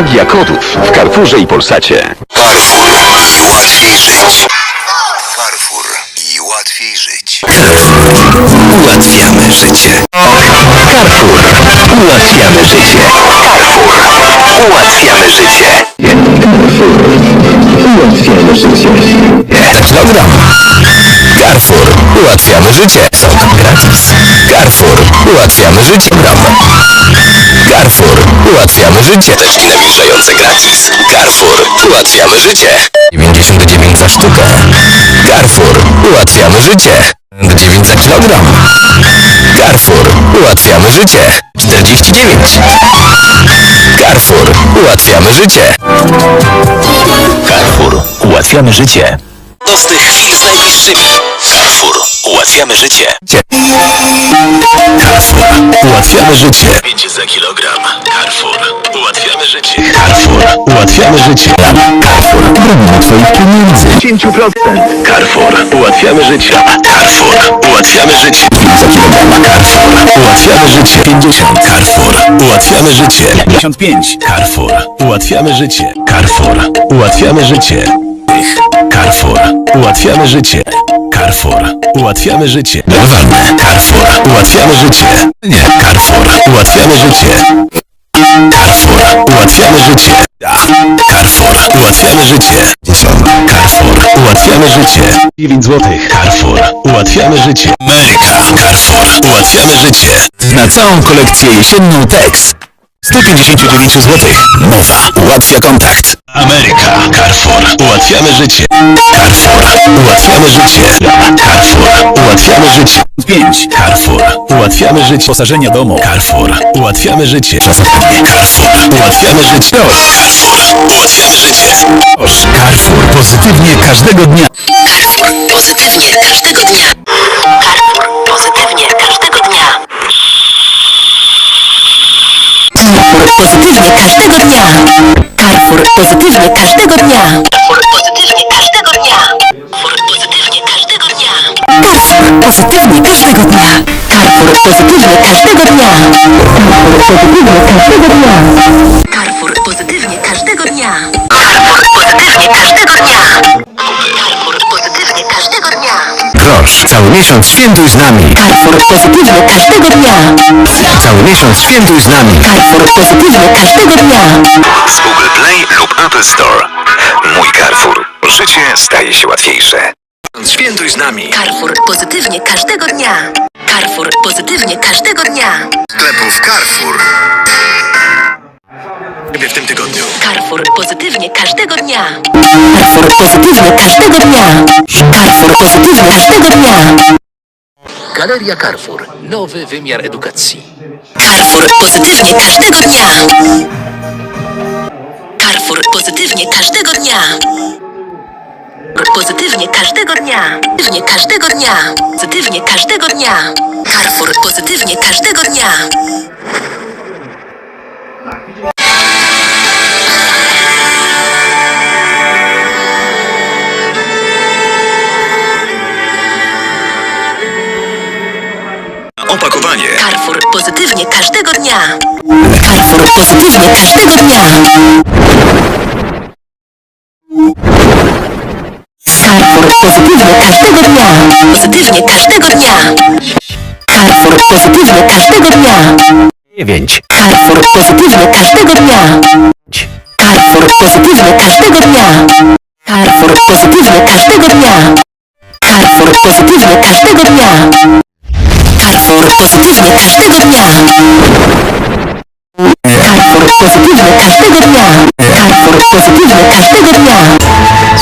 Magia kodów w Carrefourze i Polsacie. Łatwiej żyć. Carrefour i łatwiej żyć. Ułatwiamy życie. Carrefour. Ułatwiamy życie. Carrefour. Ułatwiamy życie. Ułatwiamy życie. Kilogram. Carrefour. Ułatwiamy życie. Są gratis. Carrefour. Ułatwiamy życie. Gram. Carrefour. Ułatwiamy życie. Teczki nawilżające gratis. Carrefour. Ułatwiamy życie. 99 za sztukę. Carrefour. Ułatwiamy życie. 9 za kilogram. Carrefour. Ułatwiamy życie. 49. Carrefour. Ułatwiamy życie. Carrefour. Ułatwiamy życie. Prostych chwil z najbliższymi. Carrefour. Ułatwiamy życie. Carrefour. Ułatwiamy życie. 5 za kilogram. Carrefour. Ułatwiamy życie. Carrefour. Ułatwiamy życie. Carrefour. Bronimy twoich pieniędzy. 10%. Carrefour. Ułatwiamy życie. Carrefour. Ułatwiamy życie. 5 za kilogram. Carrefour. Ułatwiamy życie. 50. Carrefour. Ułatwiamy życie. 55. Carrefour. Ułatwiamy życie. Carrefour. Ułatwiamy życie. Carrefour. Ułatwiamy życie. Carrefour. Ułatwiamy życie. Walne. Carrefour. Ułatwiamy życie. Nie. Carrefour. Ułatwiamy życie. Carrefour. Ułatwiamy życie. Da. Carrefour. Ułatwiamy życie. Carrefour. Ułatwiamy życie. 9 złotych. Carrefour. Ułatwiamy życie. Amerika. Carrefour. Ułatwiamy życie. Na całą kolekcję jesienną Tex. 159 zł. Mowa. Ułatwia kontakt. Ameryka. Carrefour. Ułatwiamy życie. Carrefour. Ułatwiamy życie. Carrefour. Ułatwiamy życie. 5. Carrefour. Ułatwiamy życie. Posażenia domu. Carrefour. Ułatwiamy życie. Carrefour. Ułatwiamy życie. Carrefour. Ułatwiamy życie. Carrefour. Pozytywnie każdego dnia. Carrefour pozytywnie każdego dnia. Carrefour pozytywnie każdego dnia. Carrefour pozytywnie każdego dnia. Carrefour pozytywnie każdego dnia. Carrefour pozytywnie każdego dnia. Carrefour pozytywnie każdego dnia. Carrefour pozytywnie każdego dnia. Carrefour pozytywnie każdego dnia. Carrefour pozytywnie każdego dnia. Proszę. Cały miesiąc świętuj z nami. Carrefour pozytywnie każdego dnia. Cały miesiąc świętuj z nami. Carrefour pozytywnie każdego dnia. Z Google Play lub Apple Store. Mój Carrefour. Życie staje się łatwiejsze. Świętuj z nami. Carrefour pozytywnie każdego dnia. Carrefour pozytywnie każdego dnia. Sklepów Carrefour. W tym tygodniu. Carrefour pozytywnie każdego dnia. Carrefour pozytywnie każdego dnia. Carrefour pozytywnie każdego dnia. Galeria Carrefour. Nowy wymiar edukacji. Carrefour pozytywnie każdego dnia. Carrefour pozytywnie każdego dnia. Pozytywnie każdego dnia. Pozytywnie każdego dnia. Pozytywnie każdego dnia. Carrefour pozytywnie każdego dnia. Dnia. Carrefour pozytywnie każdego dnia. Carrefour pozytywnie każdego dnia. Pozytywnie każdego dnia. Carrefour pozytywnie każdego dnia. 9. Carrefour pozytywnie każdego dnia. Carrefour pozytywnie każdego dnia. Carrefour pozytywnie każdego dnia. Carrefour pozytywnie każdego dnia. Carrefour pozytywnie każdego dnia. Każdego dnia. Carrefour pozytywnie każdego dnia.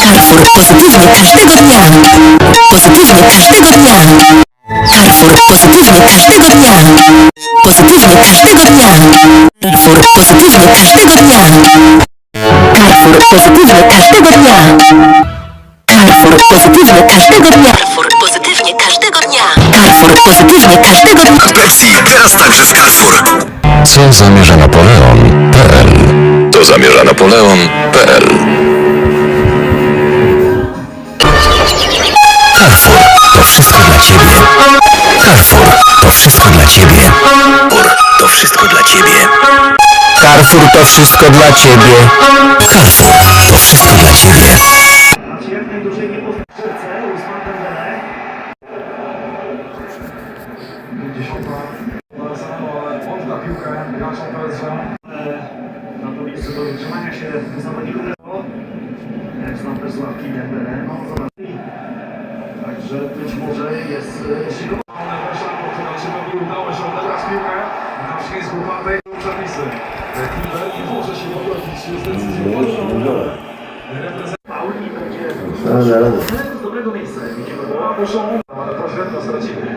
Carrefour pozytywnie każdego dnia. Pozytywnie każdego dnia. Carrefour pozytywnie każdego dnia. Pozytywnie każdego dnia. Carrefour pozytywnie każdego dnia. Carrefour pozytywnie każdego dnia. Carrefour pozytywnie każdego dnia. Carrefour pozytywnie każdego dnia. Carrefour pozytywnie każdego dnia. Pepsi teraz także z Carrefour. Co zamierza Napoleon.pl To zamierza Napoleon.pl Carrefour. To wszystko dla Ciebie. Carrefour. To wszystko dla Ciebie. To wszystko dla Ciebie. Carrefour to wszystko dla Ciebie. Carrefour to wszystko dla Ciebie naszą powiedzą e, na pobliżu do utrzymania się zawodników zresztą też z ławki Dembele. No, Także być może jest e, siła. Ale weszła po Kowalczykowi udało się odebrać piłkę. Waszki z Bubatej przepisy. Killer nie może się pogodzić z decyzją Paul i będzie z dobrego miejsca. Widzimy, bo poszło, ale to źle stracimy.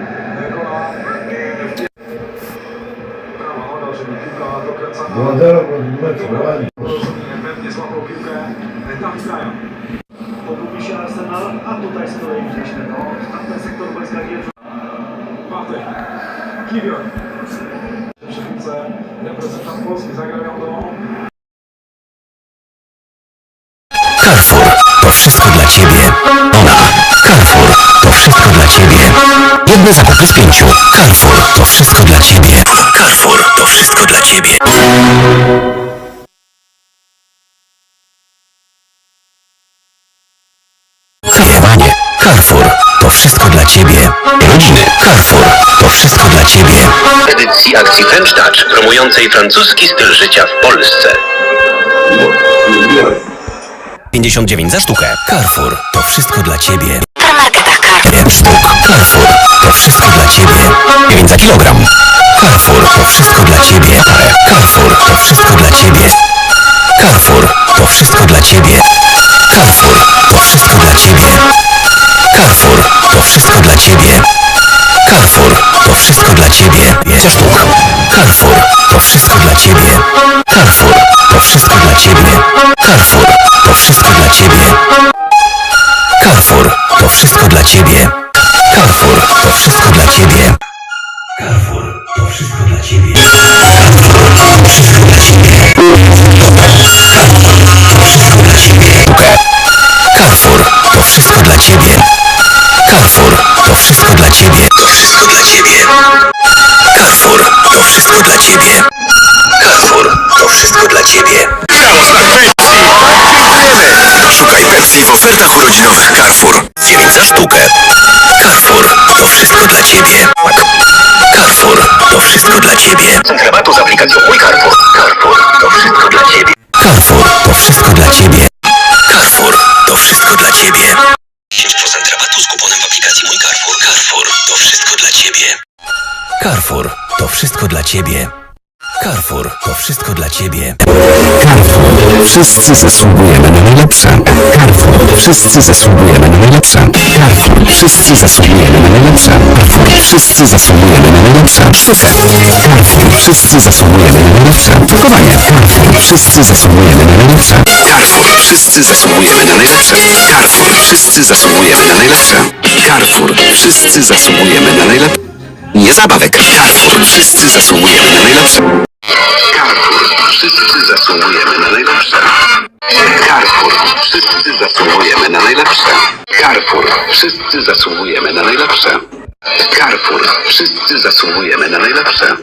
Dokręcana. Młodego meczu, ładnie. Pewnie złapał piłkę Dawid Rajan. Pogubi się Arsenal, a tutaj z kolei widzieliśmy tamten sektor wojska Gierzu. Bartek. Kiwior. Przy reprezentant Polski zagrabiał do Carrefour to wszystko dla Ciebie. Jedne zakupy z pięciu. Carrefour to wszystko dla Ciebie. Carrefour to wszystko dla Ciebie. Kariowanie. Carrefour to wszystko dla Ciebie. Rodziny. Carrefour to wszystko dla Ciebie. edycji akcji French Touch promującej francuski styl życia w Polsce. 59 za sztukę. Carrefour to wszystko dla Ciebie. Marketa Carrefour. 9 sztuk. Carrefour to wszystko dla Ciebie. 9 za kilogram. Carrefour to wszystko dla Ciebie. Carrefour to wszystko dla Ciebie. Carrefour to wszystko dla Ciebie. Carrefour to wszystko dla Ciebie. Carrefour to wszystko dla Ciebie. Carrefour to wszystko dla Ciebie. 5 sztuk. Carrefour to wszystko dla Ciebie. Carrefour ofertach urodzinowych Carrefour. 9 za sztukę. Carrefour to wszystko dla Ciebie. Carrefour to wszystko dla Ciebie. Cent rabatu z aplikacją Mój Carrefour. Carrefour to wszystko dla Ciebie. Carrefour to wszystko dla Ciebie. Carrefour to wszystko dla Ciebie. 5% rabatu z kuponem w aplikacji Mój Carrefour. Carrefour to wszystko dla Ciebie. Carrefour to wszystko dla Ciebie. Carrefour to wszystko dla Ciebie. Carrefour. Wszyscy zasługujemy na najlepsze. Carrefour. Wszyscy zasługujemy na najlepsze. Carrefour. Wszyscy zasługujemy na najlepsze. Carrefour. Wszyscy zasługujemy na najlepsze. Sztukę. Carrefour. Wszyscy zasługujemy na najlepsze. Pakowanie. Carrefour. Wszyscy zasługujemy na najlepsze. Carrefour. Wszyscy zasługujemy na najlepsze. Carrefour. Wszyscy zasługujemy na najlepsze. Carrefour. Wszyscy zasługujemy na najlepsze. Nie zabawek. Carrefour. Wszyscy zasługujemy na najlepsze. Carrefour. Wszyscy zasługujemy na najlepsze. Carrefour. Wszyscy zasługujemy na najlepsze. Carrefour. Wszyscy zasługujemy na najlepsze. Carrefour. Wszyscy zasługujemy na najlepsze.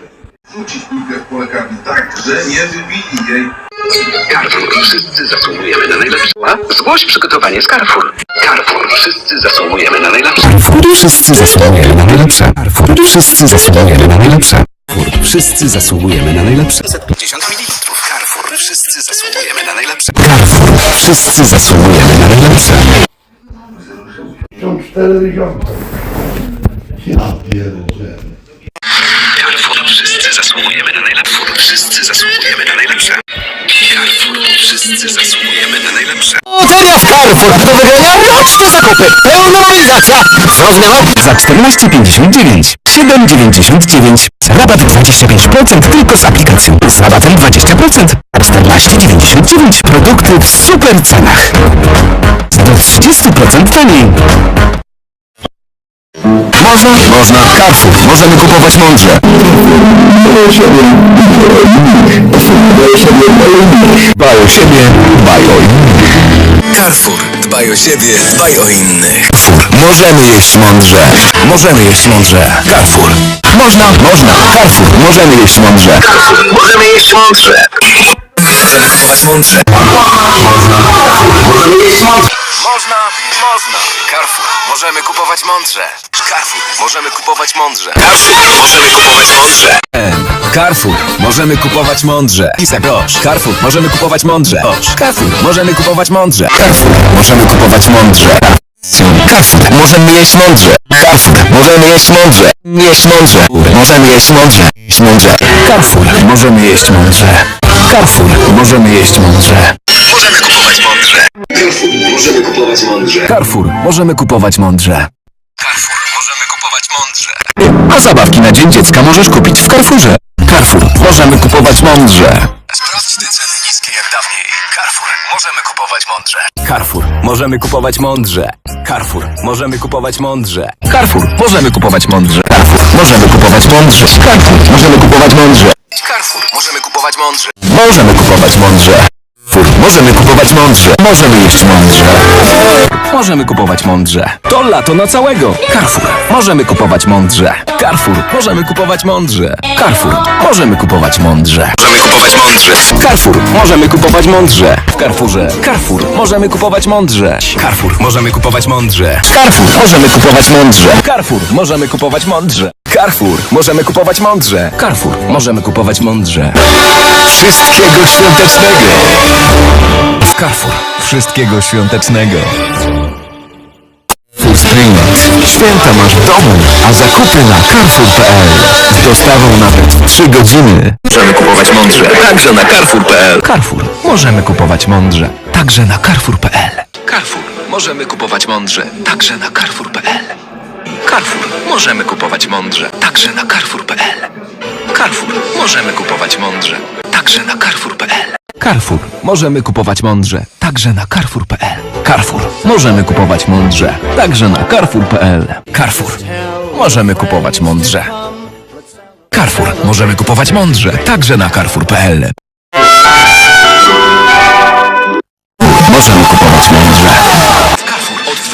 Rzucić piłkę w pole karne tak, że nie wybili jej. Carrefour. Wszyscy zasługujemy na najlepsze. Zgłoś przygotowanie z Carrefour. Carrefour. Wszyscy zasługujemy na najlepsze. Wszyscy zasługujemy na najlepsze. Carrefour. Wszyscy zasługujemy na najlepsze. Wszyscy zasługujemy na najlepsze. 50 ml. Carrefour. Wszyscy zasługujemy na najlepsze. Carrefour. Wszyscy zasługujemy na najlepsze. 54 tysiące. Ja pierdzielę. Carrefour. Wszyscy zasługujemy na najlepsze. Wszyscy zasługujemy na najlepsze. Carrefour. Wszyscy zasługujemy na najlepsze. Loteria w Carrefour do wygrania roczne zakupy. Pełna. Z rozmianą za 14,59. 7,99. Rabat 25% tylko z aplikacją. Z rabatem 20%. A 14,99. Produkty w super cenach. Do 30% taniej. Można? Można. Carrefour. Możemy kupować mądrze. Dbaj o siebie, dbaj o innych. Carrefour. Dbaj o siebie, dbaj o innych. Możemy jeść mądrze. Możemy jeść mądrze. Carrefour. Można, można. Carrefour. Możemy jeść mądrze. Carrefour. Możemy jeść mądrze. Możemy kupować mądrze. Można, można. Możemy kupować mądrze. Carrefour, możemy kupować mądrze. Carrefour, możemy kupować mądrze. Carrefour, możemy kupować mądrze. Isak, prosz. Carrefour, możemy kupować mądrze. Carrefour, możemy kupować mądrze. Carrefour, możemy kupować mądrze. Carrefour, możemy jeść mądrze. Carrefour, możemy jeść mądrze. Jeść mądrze. Możemy jeść mądrze. Jeść mądrze. Carrefour, możemy jeść mądrze. Carrefour, możemy jeść mądrze. Carrefour, możemy kupować mądrze. Carrefour, możemy kupować mądrze. Carrefour, możemy kupować mądrze. A zabawki na Dzień Dziecka możesz kupić w Carrefourze. Carrefour, możemy kupować mądrze. Sprawdź te ceny niskie jak dawniej. Carrefour, możemy kupować mądrze. Carrefour, możemy kupować mądrze. Carrefour, możemy kupować mądrze. Carrefour, możemy kupować mądrze. Carrefour, możemy kupować mądrze. Carrefour, możemy kupować mądrze. Carrefour, możemy kupować mądrze. Możemy kupować mądrze. Możemy kupować mądrze. Możemy jeść mądrze. Możemy kupować mądrze. To lato na całego. Carrefour, możemy kupować mądrze. Carrefour, możemy kupować mądrze. Carrefour, możemy kupować mądrze. Możemy kupować mądrze. Carrefour, możemy kupować mądrze. W Carrefourze. Carrefour, możemy kupować mądrze. Carrefour, możemy kupować mądrze. Carrefour, możemy kupować mądrze. Carrefour, możemy kupować mądrze. Carrefour, możemy kupować mądrze. Carrefour, możemy kupować mądrze. Wszystkiego świątecznego. W Carrefour, wszystkiego świątecznego. Full Spring. Święta masz w domu, a zakupy na carrefour.pl. Z dostawą nawet w 3 godziny. Możemy kupować mądrze. Także na Carrefour.pl. Carrefour. Możemy kupować mądrze. Także na carrefour.pl. Carrefour. Możemy kupować mądrze. Także na carrefour.pl. Carrefour. Możemy kupować mądrze. Także na carrefour.pl. Carrefour. Możemy kupować mądrze. Także na carrefour.pl. Carrefour. Możemy kupować mądrze. Także na carrefour.pl. Carrefour. Możemy kupować mądrze. Także na carrefour.pl. Carrefour. Możemy kupować mądrze. Carrefour. Możemy kupować mądrze. Także na carrefour.pl. Możemy kupować mądrze.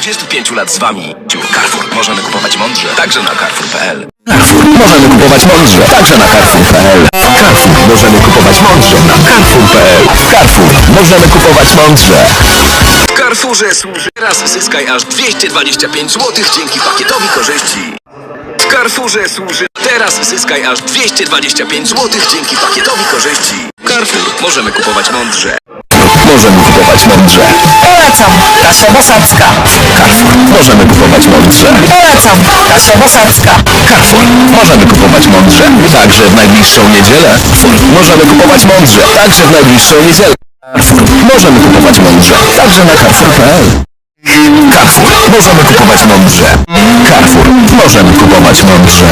Carrefour od 25 lat z wami. Carrefour, możemy kupować mądrze. Także na Carrefour.pl. Carrefour. Możemy kupować mądrze. Także na carrefour.pl. Carrefour. Możemy kupować mądrze. Na carrefour.pl. Carrefour. Możemy kupować mądrze. W Carrefourze służy. Teraz zyskaj aż 225 zł dzięki pakietowi korzyści. W Carrefourze służy. Teraz zyskaj aż 225 zł dzięki pakietowi korzyści. Carrefour, możemy kupować mądrze. Możemy kupować mądrze. Polecam. Kasia Bosacka. Carrefour. Możemy kupować mądrze. Polecam. Kasia Bosacka. Carrefour. Możemy kupować mądrze. Także w najbliższą niedzielę. Carrefour. Możemy kupować mądrze. Także w najbliższą niedzielę. Carrefour. Możemy kupować mądrze. Także na carrefour.pl. Carrefour. Możemy kupować mądrze. Carrefour. Możemy kupować mądrze.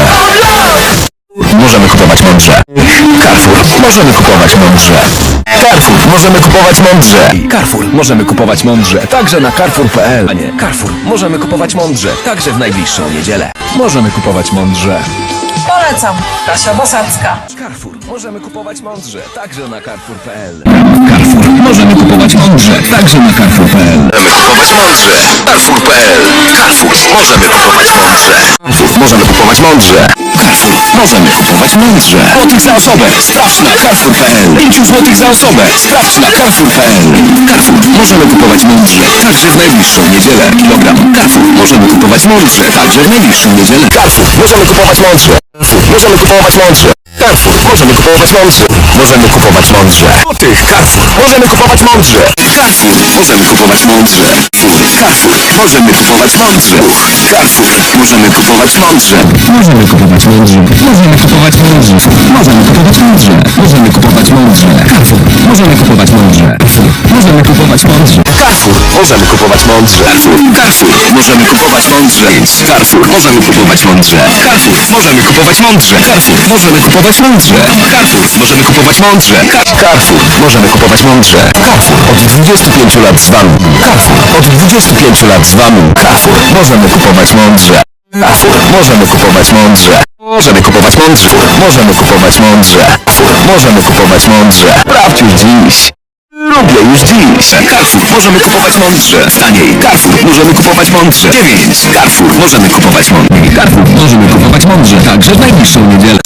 Możemy kupować mądrze. Carrefour. Możemy kupować mądrze. Carrefour. Możemy kupować mądrze. Carrefour. Możemy kupować mądrze. Także na carrefour.pl. A nie. Carrefour. Możemy kupować mądrze. Także w najbliższą niedzielę. Możemy kupować mądrze. Polecam. Kasia Bosacka. Carrefour. Możemy kupować mądrze. Także na carrefour.pl. Carrefour. Możemy kupować mądrze. Także na carrefour.pl. Możemy kupować mądrze. Carrefour.pl. Carrefour, możemy kupować mądrze. Carrefour. Możemy kupować mądrze. Carrefour. Możemy kupować mądrze. Złotych za osobę. Sprawdź na carrefour.pl. 5 złotych za osobę. Sprawdź na carrefour.pl. Carrefour. Możemy kupować mądrze. Także w najbliższą niedzielę. Kilogram. Carrefour. Możemy kupować mądrze. Także w najbliższą niedzielę. Carrefour. Możemy kupować mądrze. Możemy kupować mądrze. Carrefour. Możemy kupować mądrze. Możemy kupować mądrze. Złotych. Carrefour. Możemy kupować mądrze. Carrefour. Możemy kupować mądrze. Carrefour. Możemy kupować mądrze. Carrefour. Możemy kupować mądrze. Możemy kupować mądrze. Możemy kupować mądrze. Możemy kupować mądrze. Możemy kupować mądrze. Carrefour. Możemy kupować mądrze. Możemy kupować mądrze. Carrefour. Możemy kupować mądrze. Carrefour. Możemy kupować mądrze. Carrefour. Możemy kupować mądrze. Carrefour. Możemy kupować mądrze. Carrefour. Możemy kupować mądrze. Carrefour. Możemy kupować mądrze. Carrefour. Możemy kupować mądrze. Carrefour. Od 25 lat z wami. Carrefour. Od 25 lat z wami. Carrefour. Możemy kupować mądrze. Carrefour. Możemy kupować mądrze. Możemy kupować mądrze. Możemy kupować mądrze. Carrefour. Możemy kupować mądrze. Sprawdź już dziś. Lubię już dziś. Carrefour. Możemy kupować mądrze. Taniej. Carrefour. Możemy kupować mądrze. 9. Carrefour. Możemy kupować mądrze. Carrefour. Możemy kupować mądrze. Także w najbliższą niedzielę.